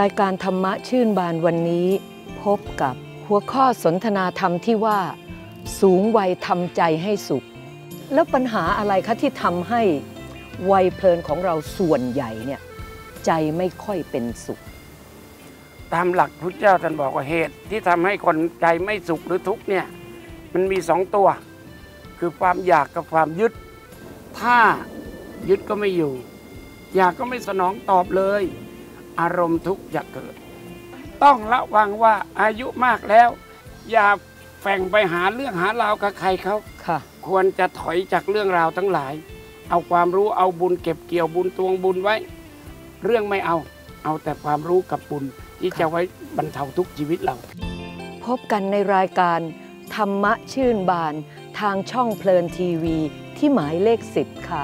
รายการธรรมะชื่นบานวันนี้ พบกับหัวข้อสนทนาธรรมที่ว่า สูงวัยทำใจให้สุข แล้วปัญหาอะไรคะที่ทำให้วัยเพลินของเราส่วนใหญ่เนี่ยใจไม่ค่อยเป็นสุข ตามหลักพุทธเจ้าท่านบอกว่าเหตุที่ทำให้คนใจไม่สุขหรือทุกข์เนี่ยมันมีสองตัว คือความอยากกับความยึด ถ้ายึดก็ไม่อยู่ อยากก็ไม่สนองตอบเลย อารมณ์ทุกข์จะเกิด ต้องระวังว่าอายุมากแล้ว อย่าแฝงไปหาเรื่องหาราวกับใครเขาค่ะ ควรจะถอยจากเรื่องราวทั้งหลาย เอาความรู้เอาบุญเก็บเกี่ยวบุญตวงบุญไว้ เรื่องไม่เอา เอาแต่ความรู้กับบุญที่จะไว้บรรเทาทุกข์ชีวิตเรา พบกันในรายการ ธรรมะชื่นบาน ทางช่องเพลินทีวี ที่หมายเลขสิบค่ะ